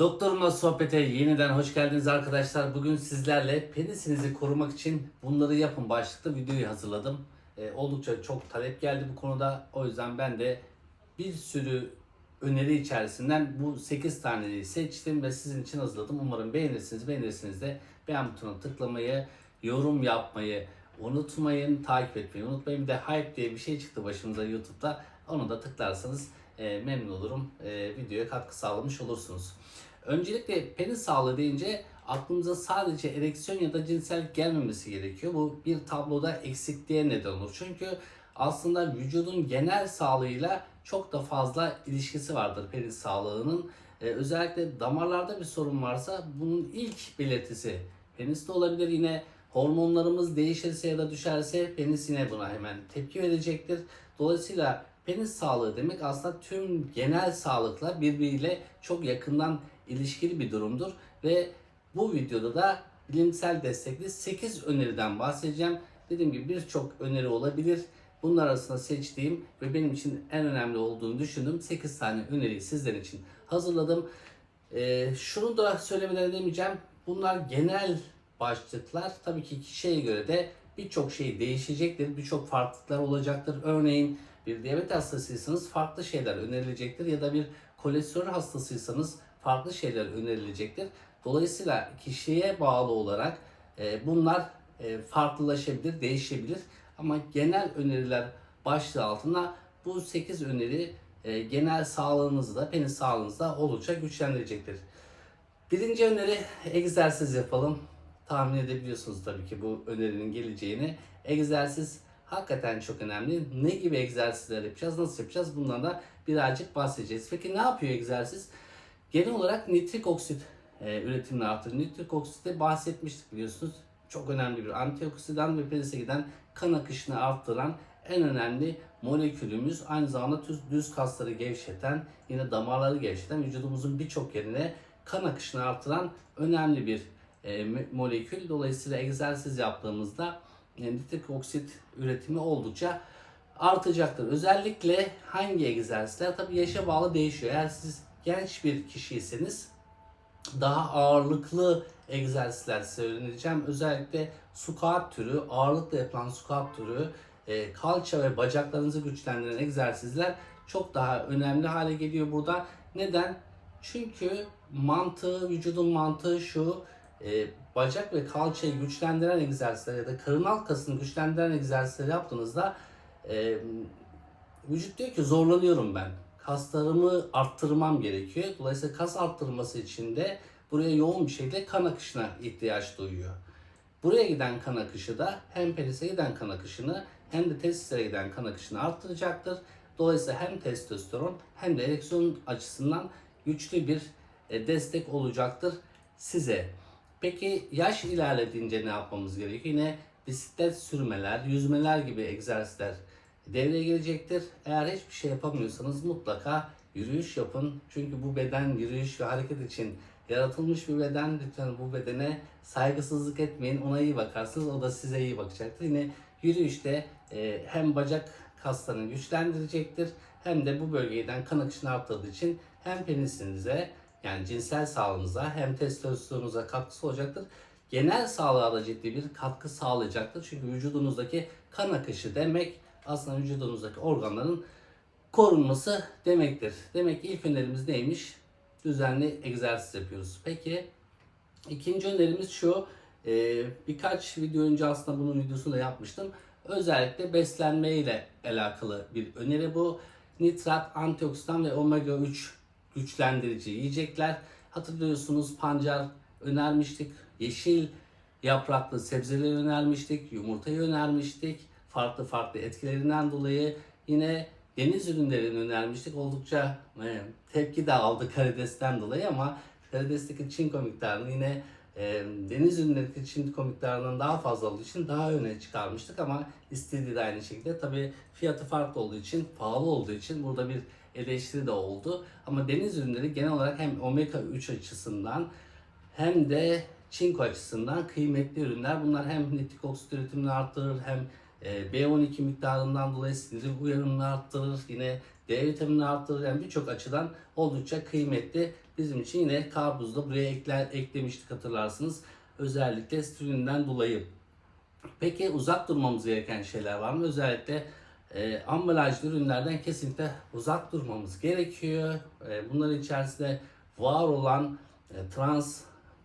Doktorumla sohbete yeniden hoş geldiniz arkadaşlar. Bugün sizlerle penisinizi korumak için bunları yapın başlıklı videoyu hazırladım. Ee, oldukça çok talep geldi bu konuda. O yüzden ben de bir sürü öneri içerisinden bu 8 taneyi seçtim ve sizin için hazırladım. Umarım beğenirsiniz. Beğenirsiniz de beğen butonuna tıklamayı, yorum yapmayı unutmayın. Takip etmeyi unutmayın. Bir de hype diye bir şey çıktı başımıza YouTube'da. Onu da tıklarsanız e, memnun olurum. E, videoya katkı sağlamış olursunuz. Öncelikle penis sağlığı deyince aklımıza sadece ereksiyon ya da cinsel gelmemesi gerekiyor. Bu bir tabloda eksikliğe neden olur. Çünkü aslında vücudun genel sağlığıyla çok da fazla ilişkisi vardır penis sağlığının. Ee, özellikle damarlarda bir sorun varsa bunun ilk belirtisi peniste olabilir. Yine hormonlarımız değişirse ya da düşerse penis yine buna hemen tepki verecektir. Dolayısıyla penis sağlığı demek aslında tüm genel sağlıkla birbiriyle çok yakından ilişkili bir durumdur ve bu videoda da bilimsel destekli 8 öneriden bahsedeceğim. Dediğim gibi birçok öneri olabilir. Bunlar arasında seçtiğim ve benim için en önemli olduğunu düşündüğüm 8 tane öneriyi sizler için hazırladım. Ee, şunu da söylemeden edemeyeceğim. Bunlar genel başlıklar. Tabii ki kişiye göre de birçok şey değişecektir. Birçok farklılıklar olacaktır. Örneğin bir diyabet hastasıysanız farklı şeyler önerilecektir ya da bir kolesterol hastasıysanız farklı şeyler önerilecektir. Dolayısıyla kişiye bağlı olarak e, bunlar e, farklılaşabilir, değişebilir. Ama genel öneriler başlığı altında bu 8 öneri e, genel sağlığınızda, penis sağlığınızda oldukça güçlendirecektir. Birinci öneri egzersiz yapalım. Tahmin edebiliyorsunuz tabii ki bu önerinin geleceğini. Egzersiz hakikaten çok önemli. Ne gibi egzersizler yapacağız, nasıl yapacağız bundan da birazcık bahsedeceğiz. Peki ne yapıyor egzersiz? Genel olarak nitrik oksit e, üretimini artırır. Nitrik oksite bahsetmiştik biliyorsunuz. Çok önemli bir antioksidan ve penise giden kan akışını arttıran en önemli molekülümüz. Aynı zamanda düz, düz kasları gevşeten, yine damarları gevşeten, vücudumuzun birçok yerine kan akışını artıran önemli bir e, molekül. Dolayısıyla egzersiz yaptığımızda e, nitrik oksit üretimi oldukça artacaktır. Özellikle hangi egzersizler? Tabii yaşa bağlı değişiyor. Eğer siz genç bir kişiyseniz daha ağırlıklı egzersizler size öğreneceğim. Özellikle squat türü, ağırlıkla yapılan squat türü, e, kalça ve bacaklarınızı güçlendiren egzersizler çok daha önemli hale geliyor burada. Neden? Çünkü mantığı, vücudun mantığı şu, e, bacak ve kalçayı güçlendiren egzersizler ya da karın alt kasını güçlendiren egzersizler yaptığınızda e, vücut diyor ki zorlanıyorum ben. Kaslarımı arttırmam gerekiyor. Dolayısıyla kas arttırması için de buraya yoğun bir şekilde kan akışına ihtiyaç duyuyor. Buraya giden kan akışı da hem penise giden kan akışını hem de testislere giden kan akışını arttıracaktır. Dolayısıyla hem testosteron hem de ereksiyon açısından güçlü bir e, destek olacaktır size. Peki yaş ilerlediğince ne yapmamız gerekiyor? Yine bisiklet sürmeler, yüzmeler gibi egzersizler devreye girecektir. Eğer hiçbir şey yapamıyorsanız mutlaka yürüyüş yapın. Çünkü bu beden yürüyüş ve hareket için yaratılmış bir beden. Lütfen bu bedene saygısızlık etmeyin. Ona iyi bakarsınız. O da size iyi bakacaktır. Yine yürüyüşte e, hem bacak kaslarını güçlendirecektir hem de bu bölgeden kan akışını arttırdığı için hem penisinize yani cinsel sağlığınıza hem testosteronunuza katkısı olacaktır. Genel sağlığa da ciddi bir katkı sağlayacaktır. Çünkü vücudunuzdaki kan akışı demek aslında vücudunuzdaki organların korunması demektir. Demek ki ilk önerimiz neymiş? Düzenli egzersiz yapıyoruz. Peki ikinci önerimiz şu. Ee, birkaç video önce aslında bunun videosunu da yapmıştım. Özellikle beslenme ile alakalı bir öneri bu. Nitrat, antioksidan ve omega 3 güçlendirici yiyecekler. Hatırlıyorsunuz pancar önermiştik. Yeşil yapraklı sebzeleri önermiştik. Yumurtayı önermiştik. Farklı farklı etkilerinden dolayı yine deniz ürünlerini önermiştik. Oldukça e, tepki de aldı karidesten dolayı ama karidesteki çinko miktarını yine e, deniz ürünlerindeki çinko miktarından daha fazla olduğu için daha öne çıkarmıştık ama istediği de aynı şekilde. Tabi fiyatı farklı olduğu için, pahalı olduğu için burada bir eleştiri de oldu. Ama deniz ürünleri genel olarak hem omega 3 açısından hem de çinko açısından kıymetli ürünler. Bunlar hem nitrik oksit üretimini arttırır hem B12 miktarından dolayı sindirim uyarımını arttırır. Yine D vitaminini arttırır. Yani birçok açıdan oldukça kıymetli. bizim için yine karpuzu da buraya ekler, eklemiştik hatırlarsınız. Özellikle stilünden dolayı. Peki uzak durmamız gereken şeyler var mı? Özellikle e, ambalajlı ürünlerden kesinlikle uzak durmamız gerekiyor. E, bunların içerisinde var olan e, trans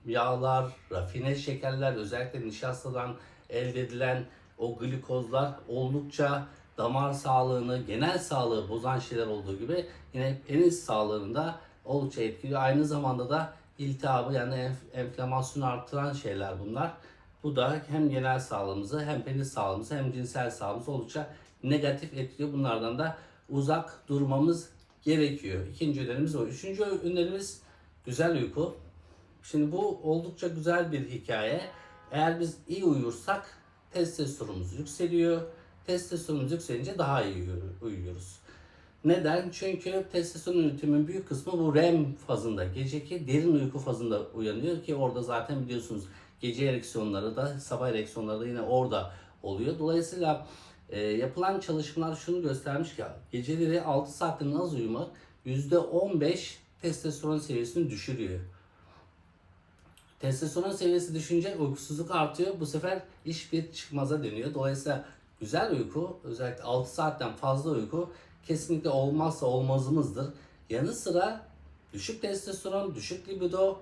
yağlar, rafine şekerler, özellikle nişastadan elde edilen o glikozlar oldukça damar sağlığını, genel sağlığı bozan şeyler olduğu gibi yine penis sağlığında oldukça etkiliyor. Aynı zamanda da iltihabı yani enf- enflamasyonu artıran şeyler bunlar. Bu da hem genel sağlığımızı hem penis sağlığımızı hem cinsel sağlığımızı oldukça negatif etkiliyor. Bunlardan da uzak durmamız gerekiyor. İkinci önerimiz o. Üçüncü önerimiz güzel uyku. Şimdi bu oldukça güzel bir hikaye. Eğer biz iyi uyursak testosteronumuz yükseliyor. Testosteronumuz yükselince daha iyi uyu- uyuyoruz. Neden? Çünkü testosteron üretiminin büyük kısmı bu REM fazında, geceki derin uyku fazında uyanıyor ki orada zaten biliyorsunuz gece ereksiyonları da sabah ereksiyonları da yine orada oluyor. Dolayısıyla e, yapılan çalışmalar şunu göstermiş ki geceleri 6 saatten az uyumak %15 testosteron seviyesini düşürüyor. Testosteron seviyesi düşünce uykusuzluk artıyor. Bu sefer iş bir çıkmaza dönüyor. Dolayısıyla güzel uyku, özellikle 6 saatten fazla uyku kesinlikle olmazsa olmazımızdır. Yanı sıra düşük testosteron, düşük libido,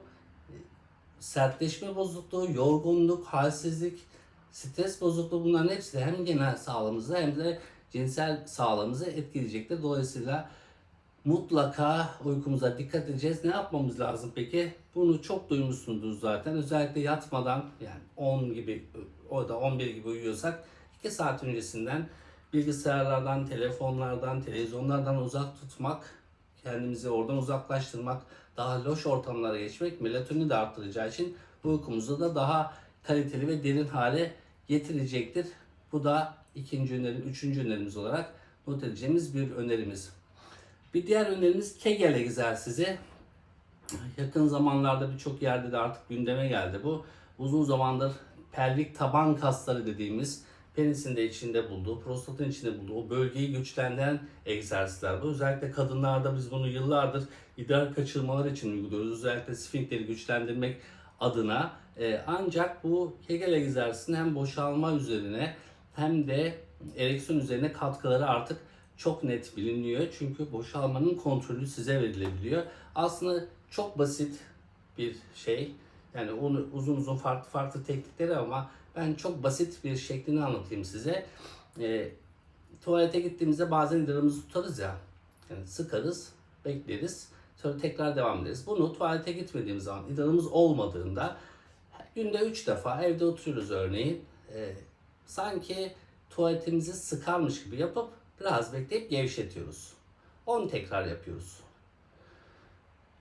sertleşme bozukluğu, yorgunluk, halsizlik, stres bozukluğu bunların hepsi de hem genel sağlığımızı hem de cinsel sağlığımızı etkileyecektir. Dolayısıyla mutlaka uykumuza dikkat edeceğiz. Ne yapmamız lazım peki? Bunu çok duymuşsunuz zaten. Özellikle yatmadan yani 10 gibi o da 11 gibi uyuyorsak 2 saat öncesinden bilgisayarlardan, telefonlardan, televizyonlardan uzak tutmak, kendimizi oradan uzaklaştırmak, daha loş ortamlara geçmek melatonini de arttıracağı için uykumuzu da daha kaliteli ve derin hale getirecektir. Bu da ikinci önerim, üçüncü önerimiz olarak not edeceğimiz bir önerimiz. Bir diğer önerimiz Kegel egzersizi. Yakın zamanlarda birçok yerde de artık gündeme geldi bu. Uzun zamandır pelvik taban kasları dediğimiz penisin de içinde bulduğu, prostatın içinde bulduğu o bölgeyi güçlendiren egzersizler bu. Özellikle kadınlarda biz bunu yıllardır idrar kaçırmalar için uyguluyoruz. Özellikle sfinkteri güçlendirmek adına. Ee, ancak bu Kegel egzersizinin hem boşalma üzerine hem de ereksiyon üzerine katkıları artık çok net biliniyor. Çünkü boşalmanın kontrolü size verilebiliyor. Aslında çok basit bir şey. Yani onu uzun uzun farklı farklı teknikleri ama ben çok basit bir şeklini anlatayım size. Ee, tuvalete gittiğimizde bazen idrarımızı tutarız ya. Yani sıkarız, bekleriz. Sonra tekrar devam ederiz. Bunu tuvalete gitmediğimiz zaman idrarımız olmadığında günde 3 defa evde oturuyoruz örneğin. Ee, sanki tuvaletimizi sıkarmış gibi yapıp biraz bekleyip gevşetiyoruz. 10 tekrar yapıyoruz.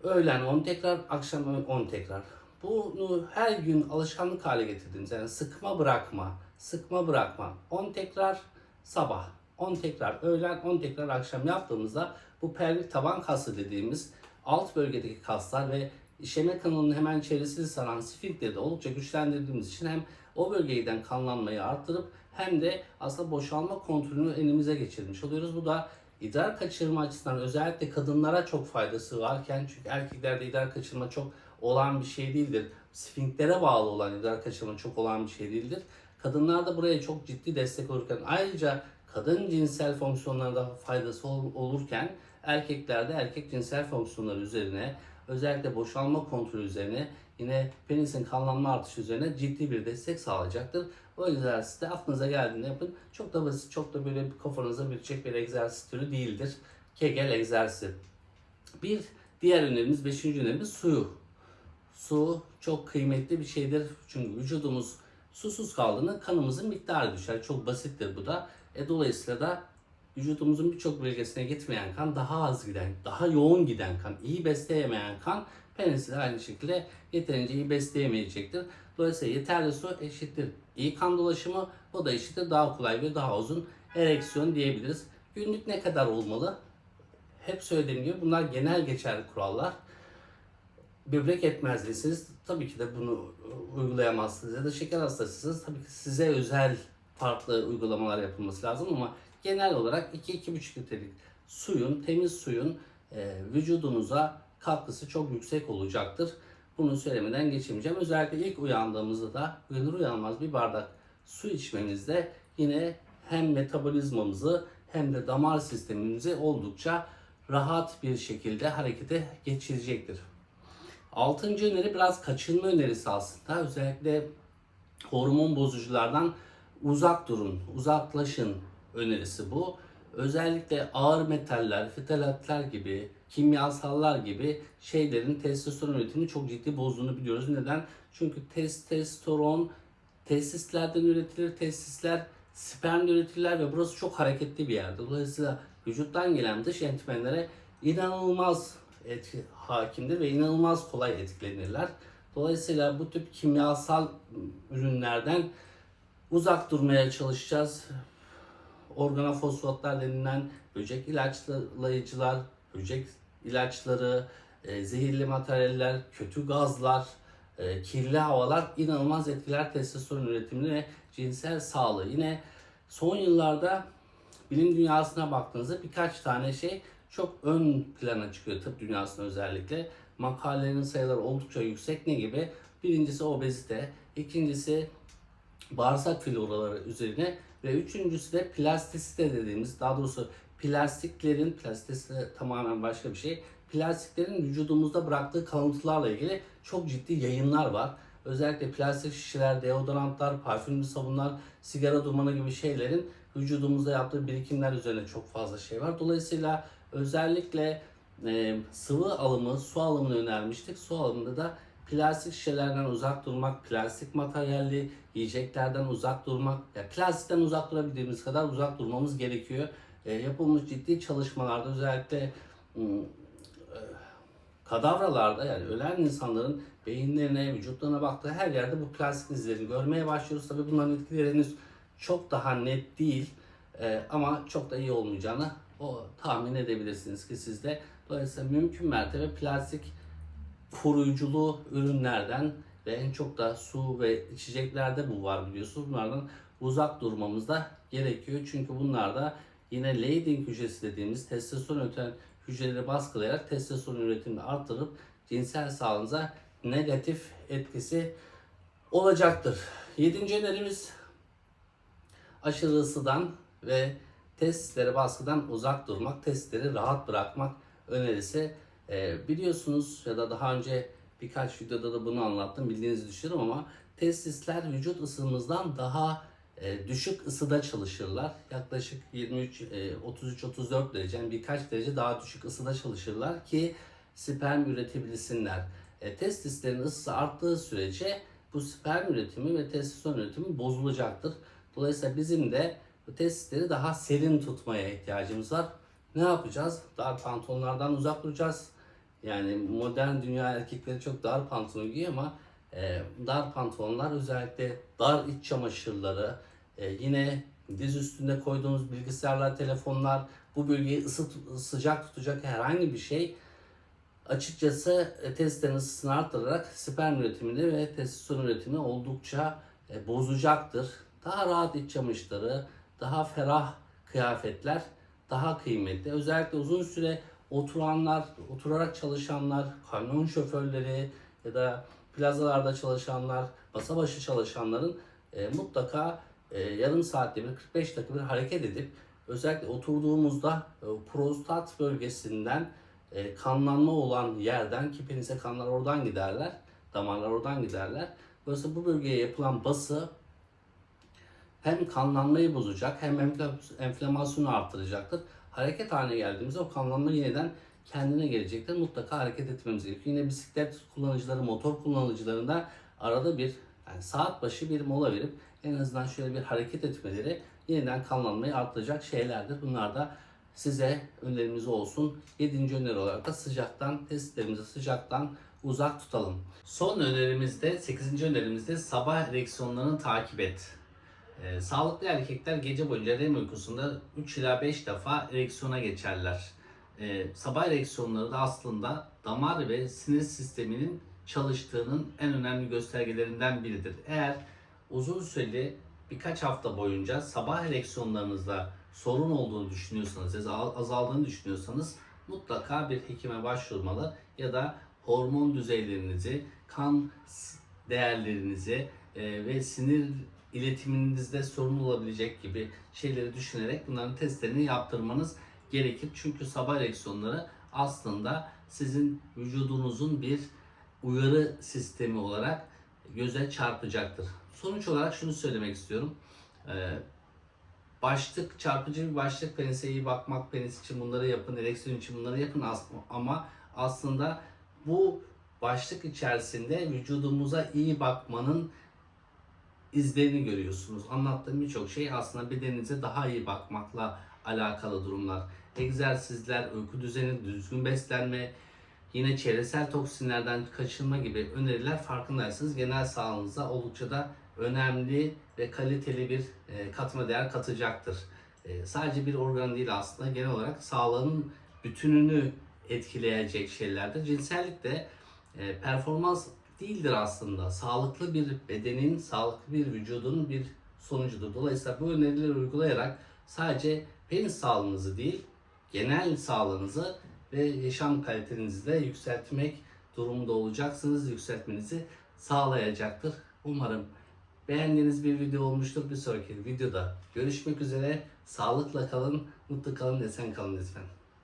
Öğlen 10 tekrar, akşam 10 tekrar. Bunu her gün alışkanlık hale getirdiğimiz yani sıkma bırakma, sıkma bırakma. 10 tekrar sabah, 10 tekrar öğlen, 10 tekrar akşam yaptığımızda bu pelvik taban kası dediğimiz alt bölgedeki kaslar ve işeme kanalının hemen çevresini saran sfinkteri de oldukça güçlendirdiğimiz için hem o bölgeden kanlanmayı arttırıp hem de aslında boşalma kontrolünü elimize geçirmiş oluyoruz. Bu da idrar kaçırma açısından özellikle kadınlara çok faydası varken çünkü erkeklerde idrar kaçırma çok olan bir şey değildir. Sfinktere bağlı olan idrar kaçırma çok olan bir şey değildir. Kadınlar da buraya çok ciddi destek olurken ayrıca kadın cinsel fonksiyonlarında faydası ol- olurken erkeklerde erkek cinsel fonksiyonları üzerine özellikle boşalma kontrolü üzerine yine penisin kanlanma artışı üzerine ciddi bir destek sağlayacaktır. Bu egzersiz de aklınıza geldiğinde yapın. Çok da basit, çok da böyle kafanıza bitecek bir egzersiz türü değildir. Kegel egzersizi. Bir diğer önerimiz, beşinci önerimiz suyu. Su çok kıymetli bir şeydir. Çünkü vücudumuz susuz kaldığında kanımızın miktarı düşer. Çok basittir bu da. E, dolayısıyla da vücudumuzun birçok bölgesine gitmeyen kan daha az giden, daha yoğun giden kan, iyi besleyemeyen kan penisi de aynı şekilde yeterince iyi besleyemeyecektir. Dolayısıyla yeterli su eşittir iyi kan dolaşımı, bu da eşittir daha kolay ve daha uzun ereksiyon diyebiliriz. Günlük ne kadar olmalı? Hep söylediğim gibi bunlar genel geçerli kurallar böbrek yetmezliğisiniz tabii ki de bunu uygulayamazsınız ya da şeker hastasısınız tabii ki size özel farklı uygulamalar yapılması lazım ama genel olarak 2-2,5 litrelik suyun, temiz suyun e, vücudunuza katkısı çok yüksek olacaktır. Bunu söylemeden geçemeyeceğim. Özellikle ilk uyandığımızda da uyanır uyanmaz bir bardak su içmemizde yine hem metabolizmamızı hem de damar sistemimizi oldukça rahat bir şekilde harekete geçirecektir. Altıncı öneri biraz kaçınma önerisi aslında. Özellikle hormon bozuculardan uzak durun, uzaklaşın önerisi bu. Özellikle ağır metaller, fitalatlar gibi, kimyasallar gibi şeylerin testosteron üretimini çok ciddi bozduğunu biliyoruz. Neden? Çünkü testosteron testislerden üretilir. Testisler sperm üretirler ve burası çok hareketli bir yerde. Dolayısıyla vücuttan gelen dış etmenlere inanılmaz etki hakimdir ve inanılmaz kolay etkilenirler. Dolayısıyla bu tip kimyasal ürünlerden uzak durmaya çalışacağız. Organofosfatlar denilen böcek ilaçlayıcılar, böcek ilaçları, e, zehirli materyaller, kötü gazlar, e, kirli havalar inanılmaz etkiler testosteron üretimini ve cinsel sağlığı. Yine son yıllarda bilim dünyasına baktığınızda birkaç tane şey çok ön plana çıkıyor tıp dünyasında özellikle. Makalelerin sayıları oldukça yüksek. Ne gibi? Birincisi obezite, ikincisi bağırsak floraları üzerine ve üçüncüsü de plastisite dediğimiz daha doğrusu plastiklerin plastisite tamamen başka bir şey. Plastiklerin vücudumuzda bıraktığı kalıntılarla ilgili çok ciddi yayınlar var. Özellikle plastik şişeler, deodorantlar, parfümlü sabunlar, sigara dumanı gibi şeylerin vücudumuzda yaptığı birikimler üzerine çok fazla şey var. Dolayısıyla özellikle e, sıvı alımı, su alımını önermiştik. Su alımında da plastik şişelerden uzak durmak, plastik materyalli yiyeceklerden uzak durmak, ya plastikten uzak durabildiğimiz kadar uzak durmamız gerekiyor. E, yapılmış ciddi çalışmalarda özellikle e, kadavralarda yani ölen insanların beyinlerine, vücutlarına baktığı her yerde bu plastik izlerini görmeye başlıyoruz. Tabii bunların etkileri çok daha net değil E, ama çok da iyi olmayacağını o tahmin edebilirsiniz ki siz de. Dolayısıyla mümkün mertebe plastik koruyuculu ürünlerden ve en çok da su ve içeceklerde bu var biliyorsunuz. Bunlardan uzak durmamız da gerekiyor. Çünkü bunlar da yine Leydig hücresi dediğimiz testosteron üreten hücreleri baskılayarak testosteron üretimini arttırıp cinsel sağlığınıza negatif etkisi olacaktır. Yedinci önerimiz aşırı ısıdan ve testisleri baskıdan uzak durmak, testleri rahat bırakmak önerisi. Ee, biliyorsunuz ya da daha önce birkaç videoda da bunu anlattım bildiğinizi düşünüyorum ama testisler vücut ısımızdan daha e, düşük ısıda çalışırlar. Yaklaşık 23 e, 33-34 derece yani birkaç derece daha düşük ısıda çalışırlar ki sperm üretebilsinler. E, testislerin ısısı arttığı sürece bu sperm üretimi ve testosteron üretimi bozulacaktır. Dolayısıyla bizim de bu testisleri daha serin tutmaya ihtiyacımız var. Ne yapacağız? Dar pantolonlardan uzak duracağız. Yani modern dünya erkekleri çok dar pantolon giyiyor ama e, dar pantolonlar özellikle dar iç çamaşırları, e, yine diz üstünde koyduğunuz bilgisayarlar, telefonlar, bu bölgeyi ısı, sıcak tutacak herhangi bir şey açıkçası e, testislerin ısısını arttırarak sperm üretimini ve testosteron üretimini oldukça e, bozacaktır. Daha rahat iç çamaşırları, daha ferah kıyafetler daha kıymetli. Özellikle uzun süre oturanlar, oturarak çalışanlar, kamyon şoförleri ya da plazalarda çalışanlar, masa başı çalışanların e, mutlaka e, yarım saatte bir, 45 dakika bir hareket edip özellikle oturduğumuzda e, prostat bölgesinden e, kanlanma olan yerden ki penize kanlar oradan giderler, damarlar oradan giderler. Dolayısıyla bu bölgeye yapılan bası hem kanlanmayı bozacak hem enfla- enflamasyonu arttıracaktır. Hareket haline geldiğimizde o kanlanma yeniden kendine gelecektir. Mutlaka hareket etmemiz gerekiyor. Yine bisiklet kullanıcıları, motor kullanıcılarında arada bir yani saat başı bir mola verip en azından şöyle bir hareket etmeleri yeniden kanlanmayı arttıracak şeylerdir. Bunlar da size önerimiz olsun. Yedinci öneri olarak da sıcaktan, testlerimizi sıcaktan uzak tutalım. Son önerimizde, 8. önerimizde sabah ereksiyonlarını takip et. Ee, sağlıklı erkekler gece boyunca REM uykusunda 3 ila 5 defa ereksiyona geçerler. Ee, sabah ereksiyonları da aslında damar ve sinir sisteminin çalıştığının en önemli göstergelerinden biridir. Eğer uzun süreli birkaç hafta boyunca sabah ereksiyonlarınızda sorun olduğunu düşünüyorsanız azaldığını düşünüyorsanız mutlaka bir hekime başvurmalı. ya da hormon düzeylerinizi, kan değerlerinizi e, ve sinir iletiminizde sorun olabilecek gibi şeyleri düşünerek bunların testlerini yaptırmanız gerekir. Çünkü sabah ereksiyonları aslında sizin vücudunuzun bir uyarı sistemi olarak göze çarpacaktır. Sonuç olarak şunu söylemek istiyorum. Ee, başlık, çarpıcı bir başlık penise iyi bakmak, penis için bunları yapın, ereksiyon için bunları yapın ama aslında bu başlık içerisinde vücudumuza iyi bakmanın izlerini görüyorsunuz. Anlattığım birçok şey aslında bedeninize daha iyi bakmakla alakalı durumlar. Egzersizler, uyku düzeni, düzgün beslenme, yine çevresel toksinlerden kaçınma gibi öneriler farkındaysanız genel sağlığınıza oldukça da önemli ve kaliteli bir e, katma değer katacaktır. E, sadece bir organ değil aslında genel olarak sağlığın bütününü etkileyecek şeylerdir. Cinsellik de e, performans değildir aslında. Sağlıklı bir bedenin, sağlıklı bir vücudun bir sonucudur. Dolayısıyla bu önerileri uygulayarak sadece penis sağlığınızı değil, genel sağlığınızı ve yaşam kalitenizi de yükseltmek durumunda olacaksınız. Yükseltmenizi sağlayacaktır. Umarım beğendiğiniz bir video olmuştur. Bir sonraki videoda görüşmek üzere. Sağlıkla kalın, mutlu kalın, esen kalın lütfen.